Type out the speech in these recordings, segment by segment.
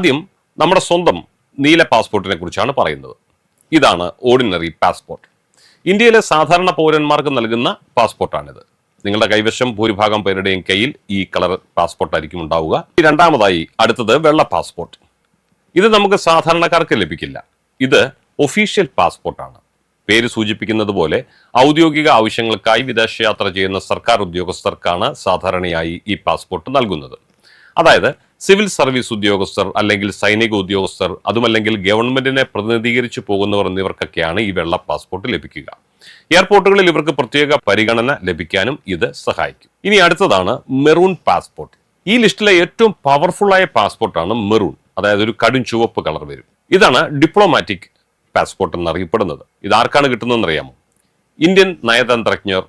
ആദ്യം നമ്മുടെ സ്വന്തം നീല പാസ്പോർട്ടിനെ കുറിച്ചാണ് പറയുന്നത്. ഇതാണ് ഓർഡിനറി പാസ്പോർട്ട് ഇന്ത്യയിലെ സാധാരണ പൗരന്മാർക്ക് നൽകുന്ന പാസ്പോർട്ടാണിത്. നിങ്ങളുടെ കൈവശം ഭൂരിഭാഗം പേരുടെയും കയ്യിൽ ഈ കളർ പാസ്പോർട്ടായിരിക്കും ഉണ്ടാവുക. രണ്ടാമതായി അടുത്തത് വെള്ള പാസ്പോർട്ട് ഇത് നമുക്ക് സാധാരണക്കാർക്ക് ലഭിക്കില്ല. ഇത് ഒഫീഷ്യൽ പാസ്പോർട്ടാണ് പേര് സൂചിപ്പിക്കുന്നത് പോലെ ഔദ്യോഗിക ആവശ്യങ്ങൾക്കായി വിദേശയാത്ര ചെയ്യുന്ന സർക്കാർ ഉദ്യോഗസ്ഥർക്കാണ് സാധാരണയായി ഈ പാസ്പോർട്ട് നൽകുന്നത്. അതായത് സിവിൽ സർവീസ് ഉദ്യോഗസ്ഥർ അല്ലെങ്കിൽ സൈനിക ഉദ്യോഗസ്ഥർ അതുമല്ലെങ്കിൽ ഗവൺമെന്റിനെ പ്രതിനിധീകരിച്ചു പോകുന്നവർ എന്നിവർക്കൊക്കെയാണ് ഈ വെള്ള പാസ്പോർട്ട് ലഭിക്കുക. എയർപോർട്ടുകളിൽ ഇവർക്ക് പ്രത്യേക പരിഗണന ലഭിക്കാനും ഇത് സഹായിക്കും. ഇനി അടുത്തതാണ് മെറൂൺ പാസ്പോർട്ട്. ഈ ലിസ്റ്റിലെ ഏറ്റവും പവർഫുൾ ആയ പാസ്പോർട്ടാണ് മെറൂൺ. അതായത് ഒരു കടും ചുവപ്പ് കളർ വരും. ഇതാണ് ഡിപ്ലോമാറ്റിക് പാസ്പോർട്ട് എന്നറിയപ്പെടുന്നത്. ഇത് ആർക്കാണ് കിട്ടുന്നതെന്ന് അറിയാമോ ഇന്ത്യൻ നയതന്ത്രജ്ഞർ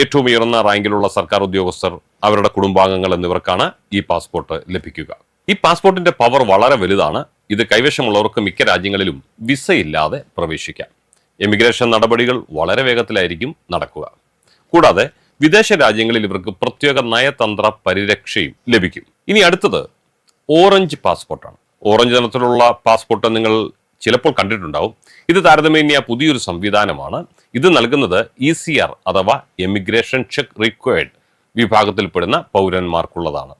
ഏറ്റവും ഉയർന്ന റാങ്കിലുള്ള സർക്കാർ ഉദ്യോഗസ്ഥർ അവരുടെ കുടുംബാംഗങ്ങൾ എന്നിവർക്കാണ് ഈ പാസ്പോർട്ട് ലഭിക്കുക. ഈ പാസ്പോർട്ടിന്റെ പവർ വളരെ വലുതാണ്. ഇത് കൈവശമുള്ളവർക്ക് മിക്ക രാജ്യങ്ങളിലും വിസയില്ലാതെ പ്രവേശിക്കാം. എമിഗ്രേഷൻ നടപടികൾ വളരെ വേഗത്തിലായിരിക്കും നടക്കുക. കൂടാതെ വിദേശ രാജ്യങ്ങളിൽ ഇവർക്ക് പ്രത്യേക നയതന്ത്ര പരിരക്ഷയും ലഭിക്കും. ഇനി അടുത്തത് ഓറഞ്ച് പാസ്പോർട്ടാണ്. ഓറഞ്ച് നിറത്തിലുള്ള പാസ്പോർട്ട് നിങ്ങൾ ചിലപ്പോൾ കണ്ടിട്ടുണ്ടാവും. ഇത് താരതമ്യേന പുതിയൊരു സംവിധാനമാണ്. ഇത് നൽകുന്നത് ഇ സി ആർ അഥവാ എമിഗ്രേഷൻ ചെക്ക് റിക്വയർഡ് വിഭാഗത്തിൽപ്പെടുന്ന പൗരന്മാർക്കുള്ളതാണ്.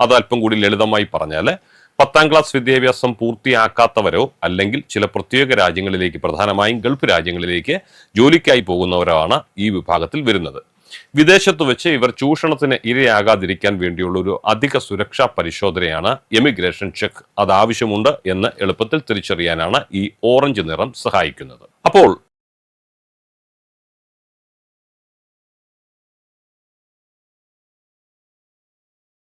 അത് അല്പം കൂടി ലളിതമായി പറഞ്ഞാൽ പത്താം ക്ലാസ് വിദ്യാഭ്യാസം പൂർത്തിയാക്കാത്തവരോ അല്ലെങ്കിൽ ചില പ്രത്യേക രാജ്യങ്ങളിലേക്ക് പ്രധാനമായും ഗൾഫ് രാജ്യങ്ങളിലേക്ക് ജോലിക്കായി പോകുന്നവരാണ് ഈ വിഭാഗത്തിൽ വരുന്നത്. വിദേശത്ത് വെച്ച് ഇവർ ചൂഷണത്തിന് ഇരയാകാതിരിക്കാൻ വേണ്ടിയുള്ള ഒരു അധിക സുരക്ഷാ പരിശോധനയാണ് എമിഗ്രേഷൻ ചെക്ക് അത് ആവശ്യമുണ്ട് എന്ന് എളുപ്പത്തിൽ തിരിച്ചറിയാനാണ് ഈ ഓറഞ്ച് നിറം സഹായിക്കുന്നത്. അപ്പോൾ